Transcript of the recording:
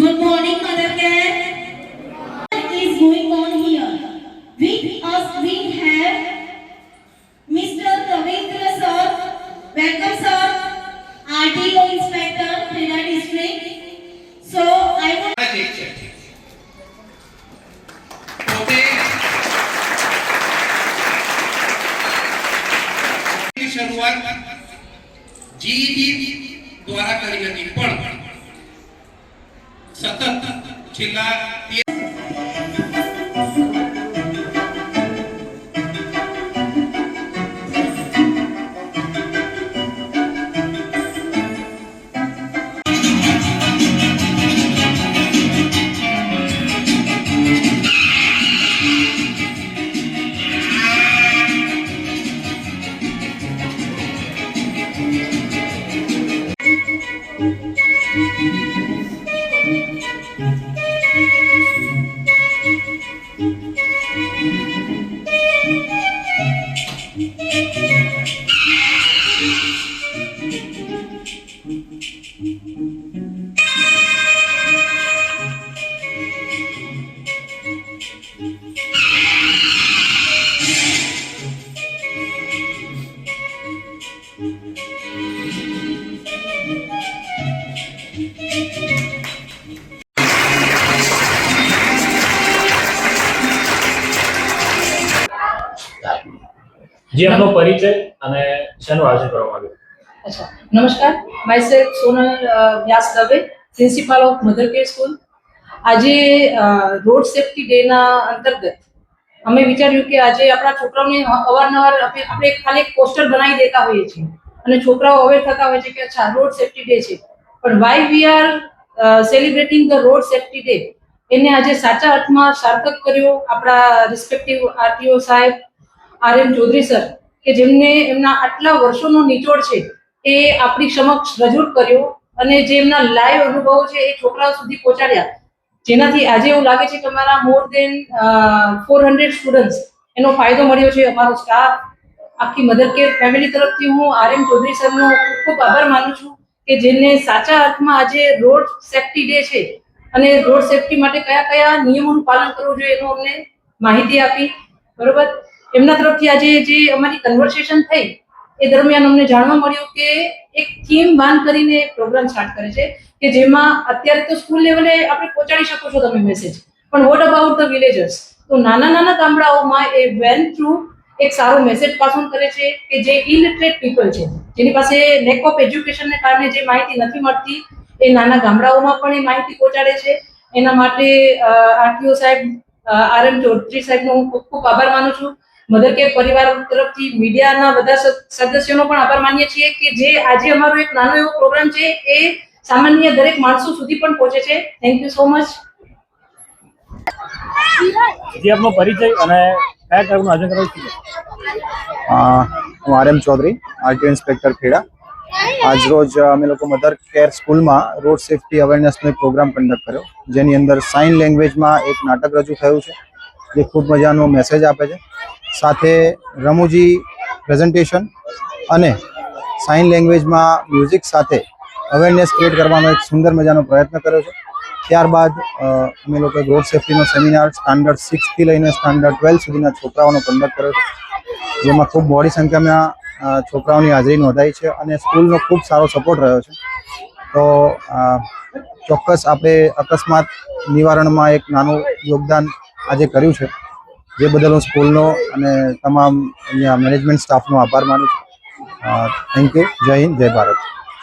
Good morning, Mother Care. What is going on here? With us we have Mr. Ravindra sir. Welcome sir. RTO Inspector, Kheda District. So I would આ ઠીક છે પોતે ની શરૂઆત GED દ્વારા કરી હતી પણ સતત ficar Thank mm -hmm. you. જે એમનો પરિચય અને શેનું આયોજન કરવામાં આવ્યું? અચ્છા, નમસ્કાર. Myself Sonal Vyas Dave, principal of mother care school. આજે રોડ સેફટી ડેના અંતર્ગત અમે વિચાર્યું કે આજે આપણા છોકરાઓને અવારનવાર આપણે ખાલી એક પોસ્ટર બનાવી દેતા હોઈએ છીએ. અને છોકરાઓ અવેર થતા હોય છે કે અચ્છા, રોડ સેફટી ડે છે. પણ why we are celebrating the road safety day? એને આજે સાચા અર્થમાં સાર્થક કર્યો આપણા રિસ્પેક્ટિવ આરટીઓ સાહેબ આર એમ ચૌધરી સર, કે જેમને એમના આટલા વર્ષોનો નિચોડ છે, એ આપણી સમક્ષ રજૂ કર્યો અને જે એમના લાઈવ અનુભવો છે, એ છોકરાઓ સુધી પહોંચાડ્યા. જેનાથી આજે એવું લાગે છે કે અમારા more than four hundred students એનો ફાયદો મળ્યો છે, અમારો સ્ટાફ આખી મધર કેર ફેમિલી તરફથી હું આર એમ ચૌધરી સરનો ખૂબ ખૂબ આભાર માનું છું કે જેને સાચા અર્થમાં આજે રોડ સેફ્ટી ડે છે અને રોડ સેફટી માટે કયા કયા નિયમોનું પાલન કરવું જોઈએ એનું અમને માહિતી આપી. બરોબર? એમના તરફથી આજે જે અમારી કન્વર્સેશન થઈ, એ દરમિયાન અમને જાણવા મળ્યું કે એક થીમ બાન કરીને પ્રોગ્રામ સ્ટાર્ટ કરે છે, કે જેમાં અત્યારે તો સ્કૂલ લેવલે આપણે પહોંચાડી શકો છો તમે મેસેજ પણ વોટ અબાઉટ ધ વિલેજર્સ તો નાના નાના ગામડાઓમાં એ વેન થ્રુ એક સારો મેસેજ પાસ કરે છે કે જે ઇલિટરેટ પીપલ છે, જેની પાસે લેક ઓફ એજ્યુકેશનને કારણે જે માહિતી નથી મળતી, એ નાના ગામડાઓમાં પણ એ માહિતી પહોંચાડે છે. એના માટે આરટીઓ સાહેબ આર એમ ચૌધરી સાહેબનો હું ખૂબ ખૂબ આભાર માનું છું. મધર કેર પરિવાર તરફથી મીડિયાના બધા સદસ્યોનો પણ આભાર માનીએ છીએ કે જે આજે અમારો એક નાનો એવો પ્રોગ્રામ છે એ સામાન્ય દરેક માણસો સુધી પણ પહોંચે છે. થેન્ક યુ સો મચ જી આપનો પરિચય અને કયા કાર્યક્રમનું આયોજન કરાયું છે? હું R M Chaudhary RTO inspector Kheda. આજ રોજ અમે લોકો મધર કેર સ્કૂલમાં રોડ સેફટી અવેરનેસનો એક પ્રોગ્રામ કન્ડક્ટ કર્યો જેની અંદર સાઇન લેંગ્વેજમાં એક નાટક રજૂ થયું છે જે ખૂબ મજાનો મેસેજ આપે છે. સાથે રમૂજી પ્રેઝન્ટેશન અને સાઇન લેંગ્વેજમાં મ્યુઝિક સાથે અવેરનેસ ક્રિએટ કરવાનો એક સુંદર મજાનો પ્રયત્ન કર્યો છે. ત્યારબાદ અમે લોકોએ રોડ સેફટીનો સેમિનાર સ્ટાન્ડર્ડ સિક્સથી લઈને સ્ટાન્ડર્ડ ટ્વેલ્વ સુધીના છોકરાઓનો કન્ડક્ટ કર્યો છે. જેમાં ખૂબ મોડી સંખ્યામાં છોકરાઓની હાજરી નોંધાઈ છે અને સ્કૂલનો ખૂબ સારો સપોર્ટ રહ્યો છે. તો ચોક્કસ આપણે અકસ્માત નિવારણમાં એક નાનું યોગદાન આજે કર્યું છે. જે બદલ હું સ્કૂલનો અને તમામ અહીંયા મેનેજમેન્ટ સ્ટાફનો આભાર માનું છું. થેન્ક યુ જય હિન્દ, જય ભારત.